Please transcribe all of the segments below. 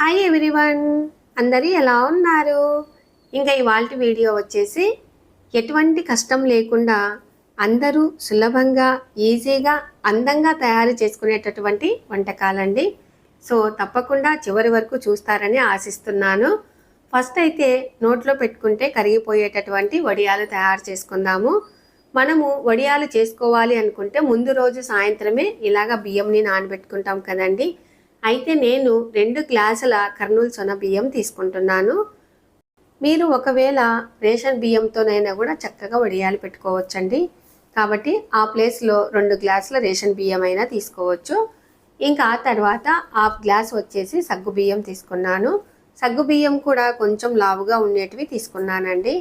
Hi everyone అందరూ ఎలా ఉన్నారు? ఇంకా ఇవాళ వీడియో వచ్చేసి ఎటువంటి కష్టం లేకుండా అందరూ సులభంగా ఈజీగా అందంగా తయారు చేసుకునేటటువంటి వంటకాలండి. సో తప్పకుండా చివరి వరకు చూస్తారని ఆశిస్తున్నాను. ఫస్ట్ అయితే నోట్లో పెట్టుకుంటే కరిగిపోయేటటువంటి వడియాలు తయారు చేసుకుందాము. మనము వడియాలు చేసుకోవాలి అనుకుంటే ముందు రోజు సాయంత్రమే ఇలాగ బియ్యంని నానబెట్టుకుంటాం కదండీ. అయితే నేను రెండు గ్లాసుల కర్నూలు సొన బియ్యం తీసుకుంటున్నాను. మీరు ఒకవేళ రేషన్ బియ్యంతోనైనా కూడా చక్కగా వడియాలు పెట్టుకోవచ్చండి. కాబట్టి ఆ ప్లేస్లో రెండు గ్లాసుల రేషన్ బియ్యం అయినా తీసుకోవచ్చు. ఇంకా ఆ తర్వాత హాఫ్ గ్లాస్ వచ్చేసి సగ్గు బియ్యం తీసుకున్నాను. సగ్గు బియ్యం కూడా కొంచెం లావుగా ఉండేటివి తీసుకున్నానండి.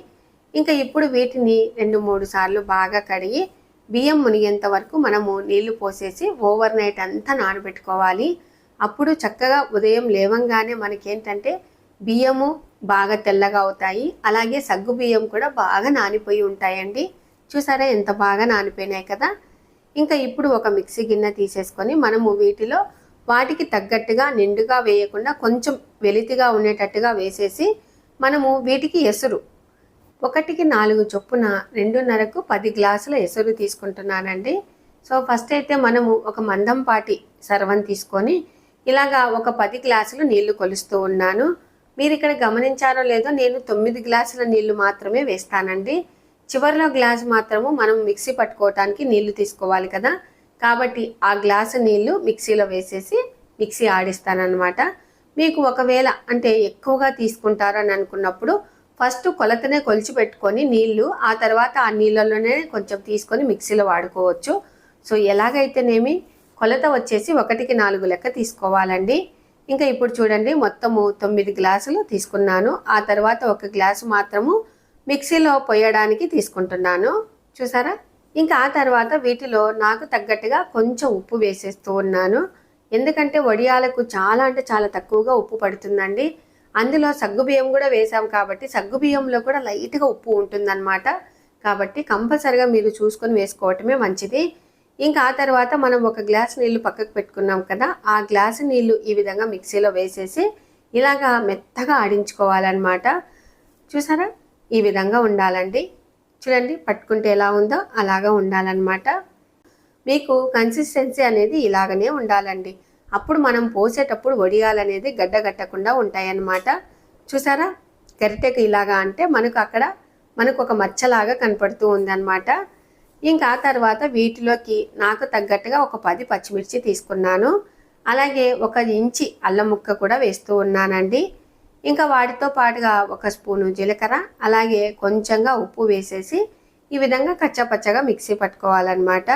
ఇంకా ఇప్పుడు వీటిని రెండు మూడు సార్లు బాగా కడిగి బియ్యం మునిగేంత వరకు మనము నీళ్ళు పోసేసి ఓవర్ నైట్ అంతా నానబెట్టుకోవాలి. అప్పుడు చక్కగా ఉదయం లేవంగానే మనకేంటంటే బియ్యము బాగా తెల్లగా అవుతాయి. అలాగే సగ్గు బియ్యం కూడా బాగా నానిపోయి ఉంటాయండి. చూసారా ఎంత బాగా నానిపోయినాయి కదా? ఇంకా ఇప్పుడు ఒక మిక్సీ గిన్నె తీసేసుకొని మనము వీటిలో వాటికి తగ్గట్టుగా నిండుగా వేయకుండా కొంచెం వెలితిగా ఉండేటట్టుగా వేసేసి మనము వీటికి ఎసురు. ఒకటికి నాలుగు చొప్పున రెండున్నరకు పది గ్లాసుల ఎసురు తీసుకుంటున్నానండి. సో ఫస్ట్ అయితే మనము ఒక మందంపాటి సర్వం తీసుకొని ఇలాగా ఒక పది గ్లాసులు నీళ్ళు కొలుస్తూ ఉన్నాను. మీరు ఇక్కడ గమనించారో లేదో నేను తొమ్మిది గ్లాసుల నీళ్ళు మాత్రమే వేస్తానండి. చివరిలో గ్లాస్ మాత్రము మనం మిక్సీ పట్టుకోవటానికి నీళ్ళు తీసుకోవాలి కదా. కాబట్టి ఆ గ్లాసు నీళ్ళు మిక్సీలో వేసేసి మిక్సీ ఆడిస్తానన్నమాట. మీకు ఒకవేళ అంటే ఎక్కువగా తీసుకుంటారని అనుకున్నప్పుడు ఫస్ట్ కొలతనే కొలిచి పెట్టుకొని నీళ్ళు ఆ తర్వాత ఆ నీళ్ళలోనే కొంచెం తీసుకొని మిక్సీలో వాడుకోవచ్చు. సో ఎలాగైతేనేమి కొలత వచ్చేసి ఒకటికి నాలుగు లెక్క తీసుకోవాలండి. ఇంకా ఇప్పుడు చూడండి మొత్తము తొమ్మిది గ్లాసులు తీసుకున్నాను. ఆ తర్వాత ఒక గ్లాసు మాత్రము మిక్సీలో పోయడానికి తీసుకుంటున్నాను. చూసారా? ఇంకా ఆ తర్వాత వీటిలో నాకు తగ్గట్టుగా కొంచెం ఉప్పు వేసేస్తూ ఉన్నాను. ఎందుకంటే వడియాలకు చాలా అంటే చాలా తక్కువగా ఉప్పు పడుతుందండి. అందులో సగ్గుబియ్యం కూడా వేసాం కాబట్టి సగ్గుబియ్యంలో కూడా లైట్గా ఉప్పు ఉంటుందన్నమాట. కాబట్టి కంపల్సరిగా మీరు చూసుకొని వేసుకోవటమే మంచిది. ఇంకా ఆ తర్వాత మనం ఒక గ్లాస్ నీళ్ళు పక్కకు పెట్టుకున్నాం కదా ఆ గ్లాసు నీళ్ళు ఈ విధంగా మిక్సీలో వేసేసి ఇలాగా మెత్తగా ఆడించుకోవాలన్నమాట. చూసారా? ఈ విధంగా ఉండాలండి. చూడండి పట్టుకుంటే ఎలా ఉందో అలాగా ఉండాలన్నమాట. మీకు కన్సిస్టెన్సీ అనేది ఇలాగనే ఉండాలండి. అప్పుడు మనం పోసేటప్పుడు వడియాలనేది గడ్డగట్టకుండా ఉంటాయన్నమాట. చూసారా? గరిటెకు ఇలాగా అంటే మనకు అక్కడ మనకు ఒక మచ్చలాగా కనపడుతూ ఉందన్నమాట. ఇంకా ఆ తర్వాత వీటిలోకి నాకు తగ్గట్టుగా ఒక పది పచ్చిమిర్చి తీసుకున్నాను. అలాగే ఒక ఇంచి అల్లం ముక్క కూడా వేస్తూ ఉన్నానండి. ఇంకా వాటితో పాటుగా ఒక స్పూను జీలకర్ర అలాగే కొంచెంగా ఉప్పు వేసేసి ఈ విధంగా కచ్చపచ్చగా మిక్సీ పట్టుకోవాలన్నమాట.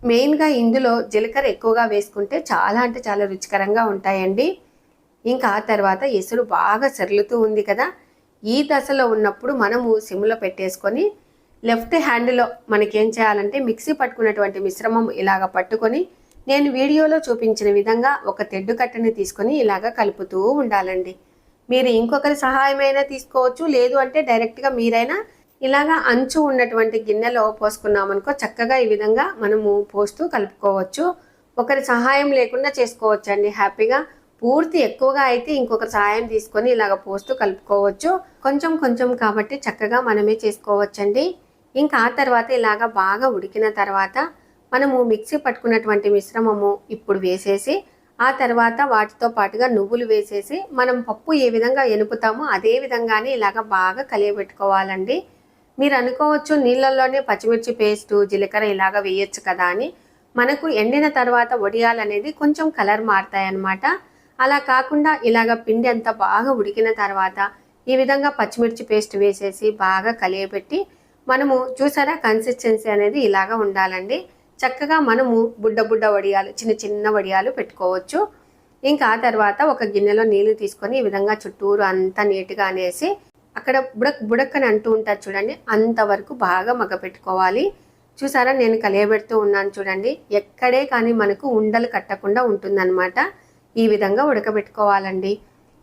మెయిన్గా ఇందులో జీలకర్ర ఎక్కువగా వేసుకుంటే చాలా అంటే చాలా రుచికరంగా ఉంటాయండి. ఇంకా ఆ తర్వాత ఎసురు బాగా సరులుతూ ఉంది కదా ఈ దశలో ఉన్నప్పుడు మనము సిమ్లో పెట్టేసుకొని లెఫ్ట్ హ్యాండ్లో మనకేం చేయాలంటే మిక్సీ పట్టుకున్నటువంటి మిశ్రమం ఇలాగ పట్టుకొని నేను వీడియోలో చూపించిన విధంగా ఒక తెడ్డు కట్టని తీసుకొని ఇలాగ కలుపుతూ ఉండాలండి. మీరు ఇంకొకరి సహాయమైనా తీసుకోవచ్చు లేదు అంటే డైరెక్ట్గా మీరైనా ఇలాగా అంచు ఉన్నటువంటి గిన్నెలో పోసుకున్నామనుకో చక్కగా ఈ విధంగా మనము పోస్తూ కలుపుకోవచ్చు. ఒకరి సహాయం లేకుండా చేసుకోవచ్చు అండి హ్యాపీగా పూర్తి ఎక్కువగా అయితే ఇంకొకరి సహాయం తీసుకొని ఇలాగ పోస్తూ కలుపుకోవచ్చు. కొంచెం కొంచెం కాబట్టి చక్కగా మనమే చేసుకోవచ్చండి. ఇంకా ఆ తర్వాత ఇలాగా బాగా ఉడికిన తర్వాత మనము మిక్సీ పట్టుకున్నటువంటి మిశ్రమము ఇప్పుడు వేసేసి ఆ తర్వాత వాటితో పాటుగా నువ్వులు వేసేసి మనం పప్పు ఏ విధంగా ఎనుపుతామో అదే విధంగానే ఇలాగ బాగా కలియబెట్టుకోవాలండి. మీరు అనుకోవచ్చు నీళ్ళల్లోనే పచ్చిమిర్చి పేస్టు జీలకర్ర ఇలాగ వేయొచ్చు కదా అని. మనకు ఎండిన తర్వాత వడియాలు అనేది కొంచెం కలర్ మారుతాయి అన్నమాట అలా కాకుండా ఇలాగ పిండి అంతా బాగా ఉడికిన తర్వాత ఈ విధంగా పచ్చిమిర్చి పేస్ట్ వేసేసి బాగా కలియబెట్టి మనము చూసారా కన్సిస్టెన్సీ అనేది ఇలాగా ఉండాలండి. చక్కగా మనము బుడ్డ బుడ్డ వడియాలు చిన్న చిన్న వడియాలు పెట్టుకోవచ్చు. ఇంకా ఆ తర్వాత ఒక గిన్నెలో నీళ్ళు తీసుకొని ఈ విధంగా చుట్టూరు అంతా నీట్గా అనేసి అక్కడ బుడక్ బుడక్కని అంటూ ఉంటారు చూడండి అంతవరకు బాగా మగ పెట్టుకోవాలి. చూసారా నేను కలియబెడుతూ ఉన్నాను చూడండి ఎక్కడే కానీ మనకు ఉండలు కట్టకుండా ఉంటుందన్నమాట. ఈ విధంగా ఉడకబెట్టుకోవాలండి.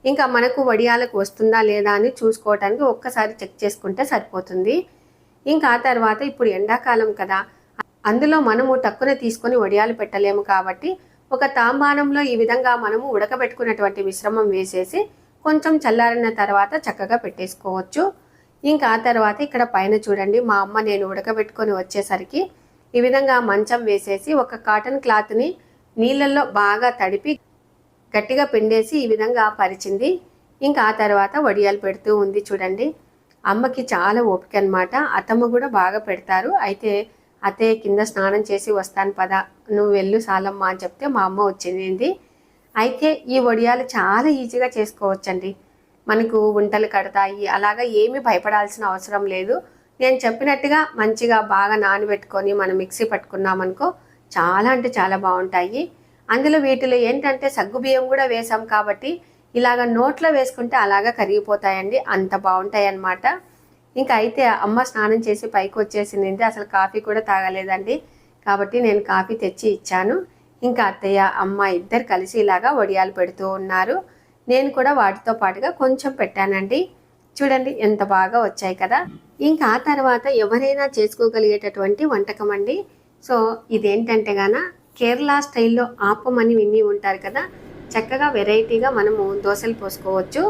ఇంకా మనకు వడియాలకు వస్తుందా లేదా అని చూసుకోవటానికి ఒక్కసారి చెక్ చేసుకుంటే సరిపోతుంది. ఇంకా ఆ తర్వాత ఇప్పుడు ఎండాకాలం కదా అందులో మనము టక్కున తీసుకొని వడియాలు పెట్టలేము కాబట్టి ఒక తాంబానంలో ఈ విధంగా మనము ఉడకబెట్టుకున్నటువంటి మిశ్రమం వేసేసి కొంచెం చల్లారిన తర్వాత చక్కగా పెట్టేసుకోవచ్చు. ఇంకా ఆ తర్వాత ఇక్కడ పైన చూడండి మా అమ్మ నేను ఉడకబెట్టుకొని వచ్చేసరికి ఈ విధంగా మంచం వేసేసి ఒక కాటన్ క్లాత్ని నీళ్ళల్లో బాగా తడిపి గట్టిగా పిండేసి ఈ విధంగా పరిచింది. ఇంకా ఆ తర్వాత వడియాలు పెడుతూ ఉంది చూడండి. అమ్మకి చాలా ఓపిక అనమాట అత్తమ్మ కూడా బాగా పెడతారు. అయితే అత్తయ్య కింద స్నానం చేసి వస్తాను పద నువ్వు వెళ్ళు సాలమ్మ అని చెప్తే మా అమ్మ వచ్చింది. అయితే ఈ వడియాలు చాలా ఈజీగా చేసుకోవచ్చండి. మనకు వంటలు కడతాయి. అలాగా ఏమీ భయపడాల్సిన అవసరం లేదు. నేను చెప్పినట్టుగా మంచిగా బాగా నానబెట్టుకొని మనం మిక్సీ పట్టుకున్నామనుకో చాలా అంటే చాలా బాగుంటాయి. అందులో వీటిలో ఏంటంటే సగ్గుబియ్యం కూడా వేసాం కాబట్టి ఇలాగ నోట్లో వేసుకుంటే అలాగా కరిగిపోతాయండి. అంత బాగుంటాయి అన్నమాట ఇంకా అయితే అమ్మ స్నానం చేసి పైకి వచ్చేసింది అసలు కాఫీ కూడా తాగలేదండి. కాబట్టి నేను కాఫీ తెచ్చి ఇచ్చాను. ఇంకా అత్తయ్య అమ్మ ఇద్దరు కలిసి ఇలాగా వడియాలు పెడుతూ ఉన్నారు. నేను కూడా వాటితో పాటుగా కొంచెం పెట్టానండి. చూడండి ఎంత బాగా వచ్చాయి కదా. ఇంకా ఆ తర్వాత ఎవరైనా చేసుకోగలిగేటటువంటి వంటకం అండి. సో ఇదేంటంటే గాన కేరళ స్టైల్లో ఆపం అని విని ఉంటారు కదా. చక్కగా వెరైటీగా మనము దోశలు పోసుకోవచ్చు.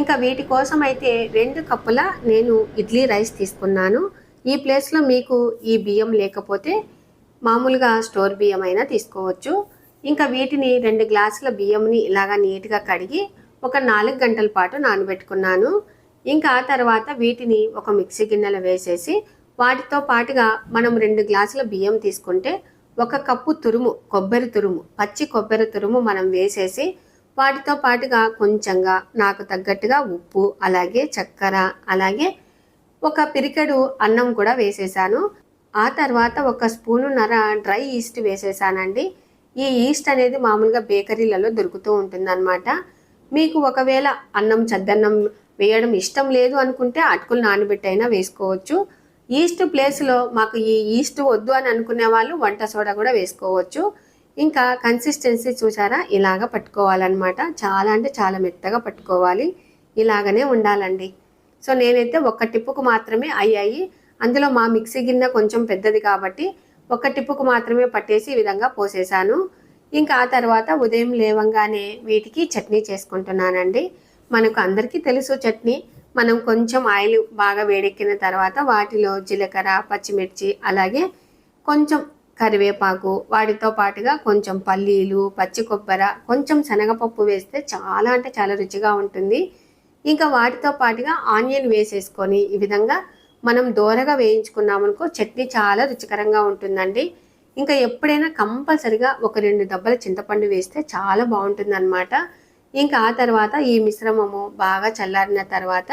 ఇంకా వీటి కోసం అయితే రెండు కప్పుల నేను ఇడ్లీ రైస్ తీసుకున్నాను. ఈ ప్లేస్లో మీకు ఈ బియ్యం లేకపోతే మామూలుగా స్టోర్ బియ్యం అయినా తీసుకోవచ్చు. ఇంకా వీటిని రెండు గ్లాసుల బియ్యంని ఇలాగా నీట్గా కడిగి ఒక నాలుగు గంటల పాటు నానబెట్టుకున్నాను. ఇంకా ఆ తర్వాత వీటిని ఒక మిక్సీ గిన్నెలో వేసేసి వాటితో పాటుగా మనం రెండు గ్లాసుల బియ్యం తీసుకుంటే ఒక కప్పు తురుము కొబ్బరి తురుము పచ్చి కొబ్బరి తురుము మనం వేసేసి వాటితో పాటుగా కొంచెంగా నాకు తగ్గట్టుగా ఉప్పు అలాగే చక్కెర అలాగే ఒక పిరికెడు అన్నం కూడా వేసేసాను. ఆ తర్వాత ఒక స్పూను నర డ్రై ఈస్ట్ వేసేసానండి. ఈ ఈస్ట్ అనేది మామూలుగా బేకరీలలో దొరుకుతూ ఉంటుందన్నమాట. మీకు ఒకవేళ అన్నం చద్దన్నం వేయడం ఇష్టం లేదు అనుకుంటే అటుకులు నానబెట్టైనా వేసుకోవచ్చు. ఈస్ట్ ప్లేస్లో మాకు ఈ ఈస్ట్ వద్దు అని అనుకునే వాళ్ళు వంట సోడా కూడా వేసుకోవచ్చు. ఇంకా కన్సిస్టెన్సీ చూసారా? ఇలాగ పట్టుకోవాలన్నమాట. చాలా అంటే చాలా మెత్తగా పట్టుకోవాలి. ఇలాగనే ఉండాలండి. సో నేనైతే ఒక్క టిప్పుకు మాత్రమే అయ్యాయి. అందులో మా మిక్సీ గిన్నె కొంచెం పెద్దది కాబట్టి ఒక టిప్పుకు మాత్రమే పట్టేసి ఈ విధంగా పోసేసాను. ఇంకా ఆ తర్వాత ఉదయం లేవంగానే వీటికి చట్నీ చేసుకుంటున్నానండి. మనకు అందరికీ తెలుసు చట్నీ. మనం కొంచెం ఆయిల్ బాగా వేడెక్కిన తర్వాత వాటిలో జీలకర్ర పచ్చిమిర్చి అలాగే కొంచెం కరివేపాకు వాటితో పాటుగా కొంచెం పల్లీలు పచ్చి కొబ్బరి కొంచెం శనగపప్పు వేస్తే చాలా అంటే చాలా రుచిగా ఉంటుంది. ఇంకా వాటితో పాటుగా ఆనియన్ వేసేసుకొని ఈ విధంగా మనం దోరగా వేయించుకున్నామనుకో చట్నీ చాలా రుచికరంగా ఉంటుందండి. ఇంకా ఎప్పుడైనా కంపల్సరిగా ఒక రెండు దెబ్బల చింతపండు వేస్తే చాలా బాగుంటుంది అనమాట ఇంకా ఆ తర్వాత ఈ మిశ్రమము బాగా చల్లారిన తర్వాత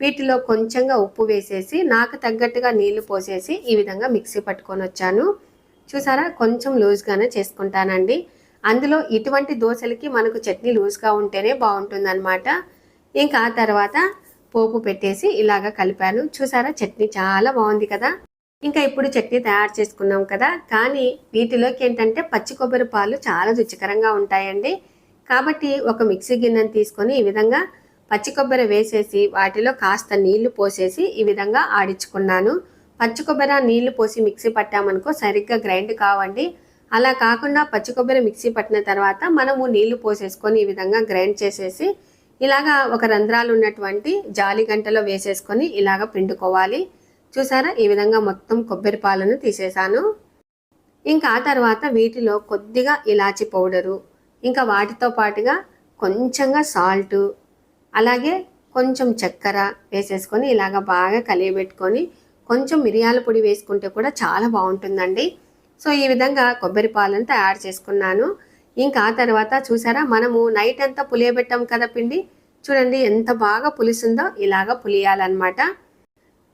వీటిలో కొంచెంగా ఉప్పు వేసేసి నాకు తగ్గట్టుగా నీళ్ళు పోసేసి ఈ విధంగా మిక్సీ పట్టుకొని వచ్చాను. చూసారా? కొంచెం లూజ్గానే చేసుకుంటానండి. అందులో ఇటువంటి దోశలకి మనకు చట్నీ లూజ్గా ఉంటేనే బాగుంటుందన్నమాట. ఇంకా ఆ తర్వాత పోపు పెట్టేసి ఇలాగ కలిపాను. చూసారా? చట్నీ చాలా బాగుంది కదా? ఇంకా ఇప్పుడు చట్నీ తయారు చేసుకున్నాం కదా? కానీ వీటిలోకి ఏంటంటే పచ్చి కొబ్బరి పాలు చాలా రుచికరంగా ఉంటాయండి. కాబట్టి ఒక మిక్సీ గిన్నెను తీసుకొని ఈ విధంగా పచ్చి కొబ్బరి వేసేసి వాటిలో కాస్త నీళ్ళు పోసేసి ఈ విధంగా ఆడించుకున్నాను. పచ్చి కొబ్బరి నీళ్ళు పోసి మిక్సీ పట్టామనుకో సరిగ్గా గ్రైండ్ కావండి. అలా కాకుండా పచ్చి కొబ్బరి మిక్సీ పట్టిన తర్వాత మనము నీళ్ళు పోసేసుకొని ఈ విధంగా గ్రైండ్ చేసేసి ఇలాగా ఒక రంధ్రాలు ఉన్నటువంటి జాలి గంటలో వేసేసుకొని ఇలాగ పిండుకోవాలి. చూసారా? ఈ విధంగా మొత్తం కొబ్బరి పాలను తీసేసాను ఇంకా ఆ తర్వాత వీటిలో కొద్దిగా ఇలాచి పౌడరు ఇంకా వాటితో పాటుగా కొంచెంగా సాల్ట్ అలాగే కొంచెం చక్కెర వేసేసుకొని ఇలాగ బాగా కలియబెట్టుకొని కొంచెం మిరియాల పొడి వేసుకుంటే కూడా చాలా బాగుంటుందండి. సో ఈ విధంగా కొబ్బరి పాలను తయారు చేసుకున్నాను. ఇంకా ఆ తర్వాత చూసారా మనము నైట్ అంతా పులియబెట్టాం కదా పిండి? చూడండి ఎంత బాగా పులిసిందో ఇలాగ పులియాలన్నమాట.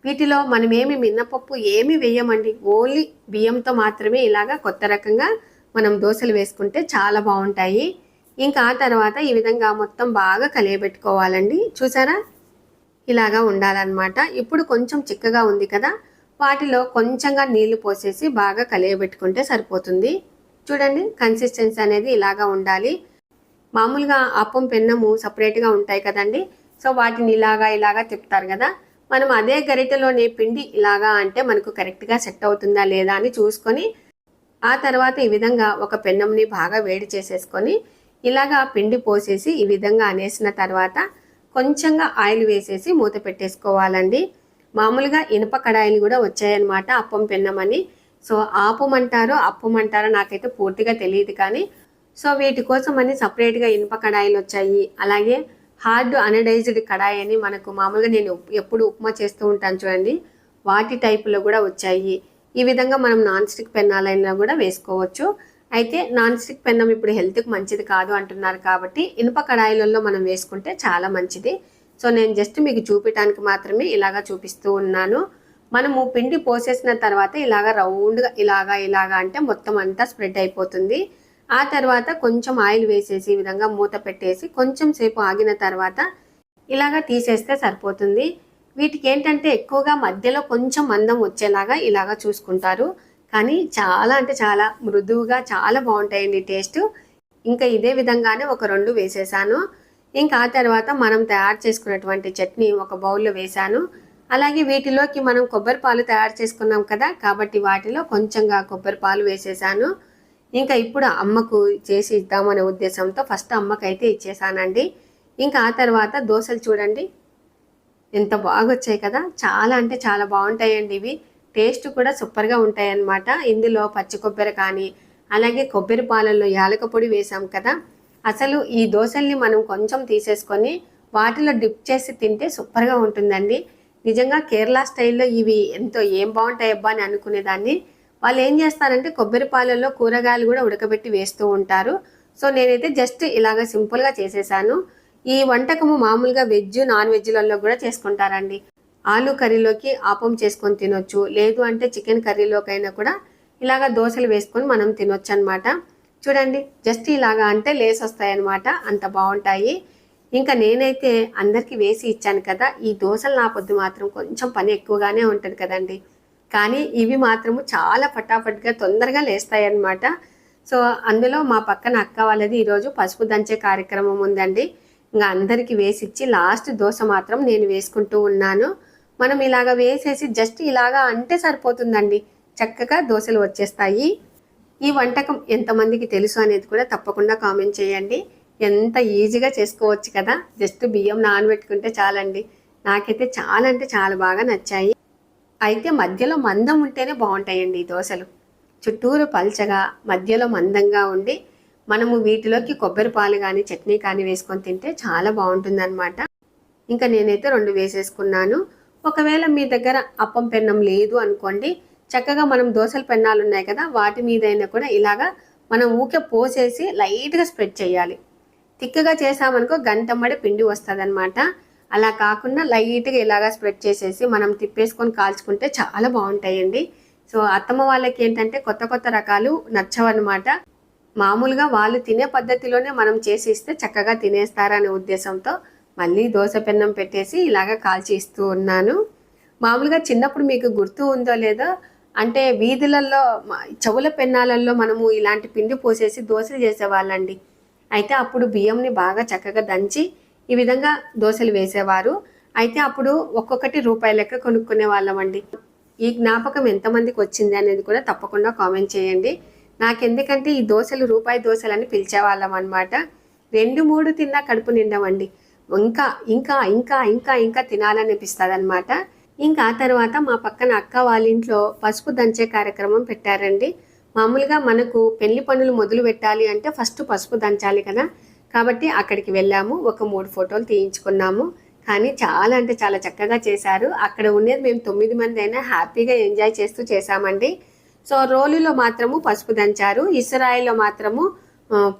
వీటిలో మనం ఏమి మిన్నపప్పు ఏమి వేయమండి? ఓన్లీ బియ్యంతో మాత్రమే ఇలాగా కొత్త రకంగా మనం దోశలు వేసుకుంటే చాలా బాగుంటాయి. ఇంకా ఆ తర్వాత ఈ విధంగా మొత్తం బాగా కలియబెట్టుకోవాలండి. చూసారా? ఇలాగా ఉండాలన్నమాట. ఇప్పుడు కొంచెం చిక్కగా ఉంది కదా వాటిలో కొంచెంగా నీళ్ళు పోసేసి బాగా కలియబెట్టుకుంటే సరిపోతుంది. చూడండి కన్సిస్టెన్సీ అనేది ఇలాగా ఉండాలి. మామూలుగా అప్పం పెన్నము సపరేట్గా ఉంటాయి కదండి. సో వాటిని ఇలాగా ఇలాగా తిప్పుతారు కదా. మనం అదే గరిటెలోనే పిండి ఇలాగా అంటే మనకు కరెక్ట్గా సెట్ అవుతుందా లేదా అని చూసుకొని ఆ తర్వాత ఈ విధంగా ఒక పెన్నంని బాగా వేడి చేసేసుకొని ఇలాగా పిండి పోసేసి ఈ విధంగా అనేసిన తర్వాత కొంచెంగా ఆయిల్ వేసేసి మూత పెట్టేసుకోవాలండి. మామూలుగా ఇనుప కడాయిలు కూడా వచ్చాయన్నమాట అప్పం పెన్నమని సో ఆపమంటారో అప్పమంటారో నాకైతే పూర్తిగా తెలియదు కానీ సో వీటి కోసం అని సపరేట్గా ఇనుప కడాయిలు వచ్చాయి. అలాగే హార్డ్ అనడైజ్డ్ కడాయి అని మనకు మామూలుగా నేను ఎప్పుడు ఉప్మా చేస్తూ ఉంటాను చూడండి. వాటి టైపులో కూడా వచ్చాయి. ఈ విధంగా మనం నాన్ స్టిక్ పెన్నాలైనా కూడా వేసుకోవచ్చు. అయితే నాన్ స్టిక్ పెన్నం ఇప్పుడు హెల్త్కి మంచిది కాదు అంటున్నారు కాబట్టి ఇనుప కడాయిలలో మనం వేసుకుంటే చాలా మంచిది. సో నేను జస్ట్ మీకు చూపించడానికి మాత్రమే ఇలాగా చూపిస్తూ ఉన్నాను. మనము పిండి పోసేసిన తర్వాత ఇలాగా రౌండ్గా ఇలాగా ఇలాగా అంటే మొత్తం అంతా స్ప్రెడ్ అయిపోతుంది. ఆ తర్వాత కొంచెం ఆయిల్ వేసేసి ఈ విధంగా మూత పెట్టేసి కొంచెం సేపు ఆగిన తర్వాత ఇలాగా తీసేస్తే సరిపోతుంది. వీటికి ఏంటంటే ఎక్కువగా మధ్యలో కొంచెం మందం వచ్చేలాగా ఇలాగా చూసుకుంటారు. కానీ చాలా అంటే చాలా మృదువుగా చాలా బాగుంటాయండి టేస్ట్. ఇంకా ఇదే విధంగానే ఒక రెండు వేసేసాను. ఇంకా ఆ తర్వాత మనం తయారు చేసుకున్నటువంటి చట్నీ ఒక బౌల్లో వేశాను అలాగే వీటిలోకి మనం కొబ్బరి పాలు తయారు చేసుకున్నాం కదా కాబట్టి వాటిలో కొంచెంగా కొబ్బరి పాలు వేసేసాను. ఇంకా ఇప్పుడు అమ్మకు చేసి ఇద్దామనే ఉద్దేశంతో ఫస్ట్ అమ్మకైతే ఇచ్చేసానండి. ఇంకా ఆ తర్వాత దోశలు చూడండి. ఎంత బాగా వచ్చాయి కదా. చాలా అంటే చాలా బాగుంటాయండి ఇవి. టేస్ట్ కూడా సూపర్గా ఉంటాయి అన్నమాట ఇందులో పచ్చి కొబ్బరి కానీ అలాగే కొబ్బరి పాలల్లో యాలక పొడి వేసాం కదా. అసలు ఈ దోశల్ని మనం కొంచెం తీసేసుకొని వాటిలో డిప్ చేసి తింటే సూపర్గా ఉంటుందండి. నిజంగా కేరళ స్టైల్లో ఇవి ఎంతో ఏం బాగుంటాయబ్బా అని అనుకునేదాన్ని. వాళ్ళు ఏం చేస్తారంటే కొబ్బరి పాలల్లో కూరగాయలు కూడా ఉడకబెట్టి వేస్తూ ఉంటారు. సో నేనైతే జస్ట్ ఇలాగ సింపుల్గా చేసేసాను. ఈ వంటకము మామూలుగా వెజ్ నాన్ వెజ్లలో కూడా చేసుకుంటారండి. ఆలు కర్రీలోకి ఆపం చేసుకొని తినొచ్చు. లేదు అంటే చికెన్ కర్రీలోకైనా కూడా ఇలాగ దోశలు వేసుకొని మనం తినొచ్చు అనమాట చూడండి జస్ట్ ఇలాగా అంటే లేస్ వస్తాయన్నమాట అంత బాగుంటాయి. ఇంకా నేనైతే అందరికీ వేసి ఇచ్చాను కదా ఈ దోశలు నా పొద్దు మాత్రం కొంచెం పని ఎక్కువగానే ఉంటుంది కదండి. కానీ ఇవి మాత్రము చాలా ఫటాఫట్గా తొందరగా లేస్తాయి అన్నమాట సో అందులో మా పక్కన అక్క వాళ్ళది ఈరోజు పసుపు దంచే కార్యక్రమం ఉందండి. ఇంకా అందరికీ వేసిచ్చి లాస్ట్ దోశ మాత్రం నేను వేసుకుంటూ ఉన్నాను. మనం ఇలాగ వేసేసి జస్ట్ ఇలాగా అంటే సరిపోతుందండి. చక్కగా దోశలు వచ్చేస్తాయి. ఈ వంటకం ఎంతమందికి తెలుసు అనేది కూడా తప్పకుండా కామెంట్ చేయండి. ఎంత ఈజీగా చేసుకోవచ్చు కదా. జస్ట్ బియ్యం నానబెట్టుకుంటే చాలండి. నాకైతే చాలా అంటే చాలా బాగా నచ్చాయి. అయితే మధ్యలో మందం ఉంటేనే బాగుంటాయండి ఈ దోశలు. చుట్టూరు పల్చగా మధ్యలో మందంగా ఉండి మనము వీటిలోకి కొబ్బరి పాలు కానీ చట్నీ కానీ వేసుకొని తింటే చాలా బాగుంటుందన్నమాట. ఇంకా నేనైతే రెండు వేసేసుకున్నాను. ఒకవేళ మీ దగ్గర అప్పం పెన్నం లేదు అనుకోండి చక్కగా మనం దోశల పెన్నాలు ఉన్నాయి కదా వాటి మీదైనా కూడా ఇలాగా మనం ఊకే పోసేసి లైట్గా స్ప్రెడ్ చేయాలి. తిక్కగా చేసామనుకో గంటమ్మడి పిండి వస్తుంది అలా కాకుండా లైట్గా ఇలాగా స్ప్రెడ్ చేసేసి మనం తిప్పేసుకొని కాల్చుకుంటే చాలా బాగుంటాయండి. సో అత్తమ్మ వాళ్ళకి ఏంటంటే కొత్త కొత్త రకాలు నచ్చవన్నమాట. మామూలుగా వాళ్ళు తినే పద్ధతిలోనే మనం చేసి ఇస్తే చక్కగా తినేస్తారనే ఉద్దేశంతో మళ్ళీ దోశ పెన్నం పెట్టేసి ఇలాగ కాల్చి ఇస్తూ ఉన్నాను. మామూలుగా చిన్నప్పుడు మీకు గుర్తు ఉందో లేదో అంటే వీధులలో చెవుల పెన్నాలలో మనము ఇలాంటి పిండి పోసేసి దోశలు చేసేవాళ్ళండి. అయితే అప్పుడు బియ్యంని బాగా చక్కగా దంచి ఈ విధంగా దోశలు వేసేవారు. అయితే అప్పుడు ఒక్కొక్కటి రూపాయి లెక్క కొనుక్కునే వాళ్ళమండి. ఈ జ్ఞాపకం ఎంతమందికి వచ్చింది అనేది కూడా తప్పకుండా కామెంట్ చేయండి. నాకెందుకంటే ఈ దోశలు రూపాయి దోశలు అని పిలిచేవాళ్ళం అనమాట రెండు మూడు తిన్నా కడుపు నిండవండి. ఇంకా ఇంకా ఇంకా ఇంకా ఇంకా తినాలనిపిస్తుంది అనమాట ఇంకా ఆ తర్వాత మా పక్కన అక్క వాళ్ళ ఇంట్లో పసుపు దంచే కార్యక్రమం పెట్టారండి. మామూలుగా మనకు పెళ్ళి పనులు మొదలు పెట్టాలి అంటే ఫస్ట్ పసుపు దంచాలి కదా. కాబట్టి అక్కడికి వెళ్ళాము ఒక మూడు ఫోటోలు తీయించుకున్నాము. కానీ చాలా అంటే చాలా చక్కగా చేశారు. అక్కడ ఉండేది మేము తొమ్మిది మంది అయినా హ్యాపీగా ఎంజాయ్ చేస్తూ చేశామండి. సో రోలులో మాత్రము పసుపు దంచారు. ఇసురాయిలో మాత్రము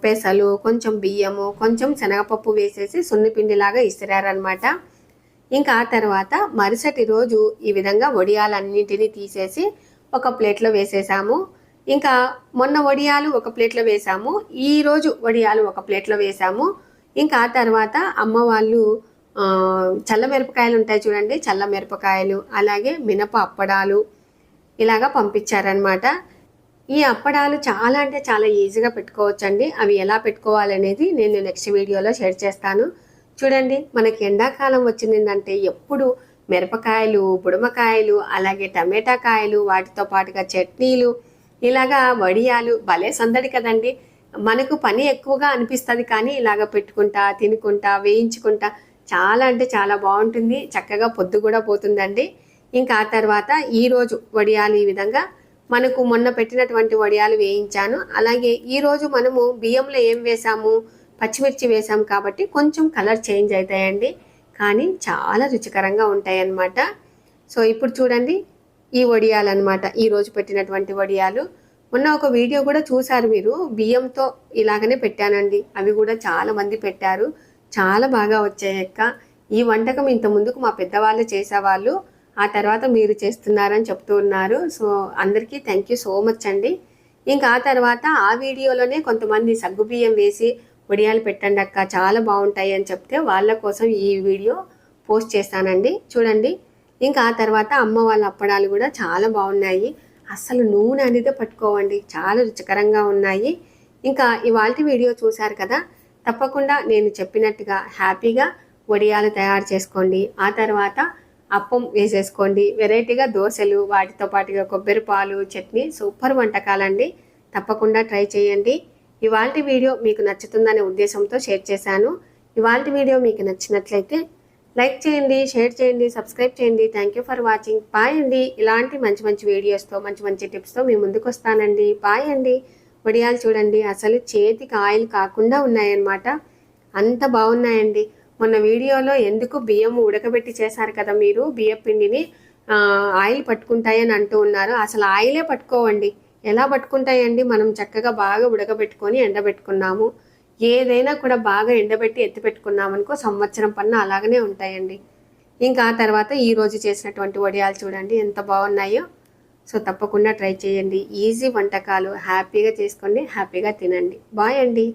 పెసలు కొంచెం బియ్యము కొంచెం శనగపప్పు వేసేసి సున్నిపిండిలాగా ఇసిరారనమాట ఇంకా ఆ తర్వాత మరుసటి రోజు ఈ విధంగా వడియాలన్నింటినీ తీసేసి ఒక ప్లేట్లో వేసేసాము. ఇంకా మొన్న వడియాలు ఒక ప్లేట్లో వేసాము. ఈరోజు వడియాలు ఒక ప్లేట్లో వేసాము. ఇంకా ఆ తర్వాత అమ్మ వాళ్ళు చల్ల మిరపకాయలు ఉంటాయి చూడండి చల్ల మిరపకాయలు అలాగే మినప అప్పడాలు ఇలాగా పంపించారనమాట ఈ అప్పడాలు చాలా అంటే చాలా ఈజీగా పెట్టుకోవచ్చండి. అవి ఎలా పెట్టుకోవాలనేది నేను నెక్స్ట్ వీడియోలో షేర్ చేస్తాను. చూడండి మనకి ఎండాకాలం వచ్చిందంటే ఎప్పుడు మిరపకాయలు బుడమకాయలు అలాగే టమాటా కాయలు వాటితో పాటుగా చట్నీలు ఇలాగా వడియాలు భలే సందడి కదండి. మనకు పని ఎక్కువగా అనిపిస్తుంది కానీ ఇలాగ పెట్టుకుంటా తినుకుంటా వేయించుకుంటా చాలా అంటే చాలా బాగుంటుంది. చక్కగా పొద్దు కూడా పోతుందండి. ఇంకా ఆ తర్వాత ఈరోజు వడియాలు ఈ విధంగా మనకు మొన్న పెట్టినటువంటి వడియాలు వేయించాను. అలాగే ఈరోజు మనము బియ్యంలో ఏం వేసాము? పచ్చిమిర్చి వేసాం కాబట్టి కొంచెం కలర్ చేంజ్ అవుతాయండి కానీ చాలా రుచికరంగా ఉంటాయి అన్నమాట సో ఇప్పుడు చూడండి ఈ వడియాలు అనమాట ఈరోజు పెట్టినటువంటి వడియాలు. మొన్న ఒక వీడియో కూడా చూసారు మీరు బియ్యంతో ఇలాగనే పెట్టానండి. అవి కూడా చాలా మంది పెట్టారు. చాలా బాగా వచ్చాయి అక్క. ఈ వంటకం ఇంత ముందుకు మా పెద్దవాళ్ళు చేసేవాళ్ళు. ఆ తర్వాత మీరు చేస్తున్నారని చెప్తూ ఉన్నారు. సో అందరికీ థ్యాంక్ యూ సో మచ్ అండి. ఇంకా ఆ తర్వాత ఆ వీడియోలోనే కొంతమంది సగ్గుబియ్యం వేసి వడియాలు పెట్టండి అక్క చాలా బాగుంటాయి అని చెప్తే వాళ్ళ కోసం ఈ వీడియో పోస్ట్ చేస్తానండి. చూడండి. ఇంకా ఆ తర్వాత అమ్మ వాళ్ళ అప్పడాలు కూడా చాలా బాగున్నాయి. అస్సలు నూనె అనేది పట్టుకోవండి. చాలా రుచికరంగా ఉన్నాయి. ఇంకా ఇవాళ వీడియో చూశారు కదా? తప్పకుండా నేను చెప్పినట్టుగా హ్యాపీగా వడియాలు తయారు చేసుకోండి. ఆ తర్వాత అప్పం వేసేసుకోండి. వెరైటీగా దోశలు వాటితో పాటుగా కొబ్బరి పాలు చట్నీ సూపర్ వంటకాలండి. తప్పకుండా ట్రై చేయండి. ఇవాళ వీడియో మీకు నచ్చుతుందనే ఉద్దేశంతో షేర్ చేశాను. ఇవాళ వీడియో మీకు నచ్చినట్లయితే లైక్ చేయండి షేర్ చేయండి సబ్స్క్రైబ్ చేయండి. Thank you for watching bye అండి. ఇలాంటి మంచి మంచి వీడియోస్తో మంచి మంచి టిప్స్తో మీ ముందుకు వస్తానండి. బాయ్ అండి. వడియాలు చూడండి. అసలు చేతికి ఆయిల్ కాకుండా ఉన్నాయన్నమాట. అంత బాగున్నాయండి. మొన్న వీడియోలో ఎందుకు బియ్యం ఉడకబెట్టి చేశారు కదా మీరు? బియ్యం పిండిని ఆయిల్ పట్టుకుంటాయని అంటూ ఉన్నారు. అసలు ఆయిలే పట్టుకోవండి. ఎలా పట్టుకుంటాయండి? మనం చక్కగా బాగా ఉడకబెట్టుకొని ఎండబెట్టుకున్నాము. ఏదైనా కూడా బాగా ఎండబెట్టి ఎత్తి పెట్టుకున్నామనుకో సంవత్సరం పన్న అలాగనే ఉంటాయండి. ఇంకా ఆ తర్వాత ఈరోజు చేసినటువంటి వడియాలు చూడండి ఎంత బాగున్నాయో. సో తప్పకుండా ట్రై చేయండి. ఈజీ వంటకాలు. హ్యాపీగా చేసుకోండి హ్యాపీగా తినండి. బాయ్ అండి.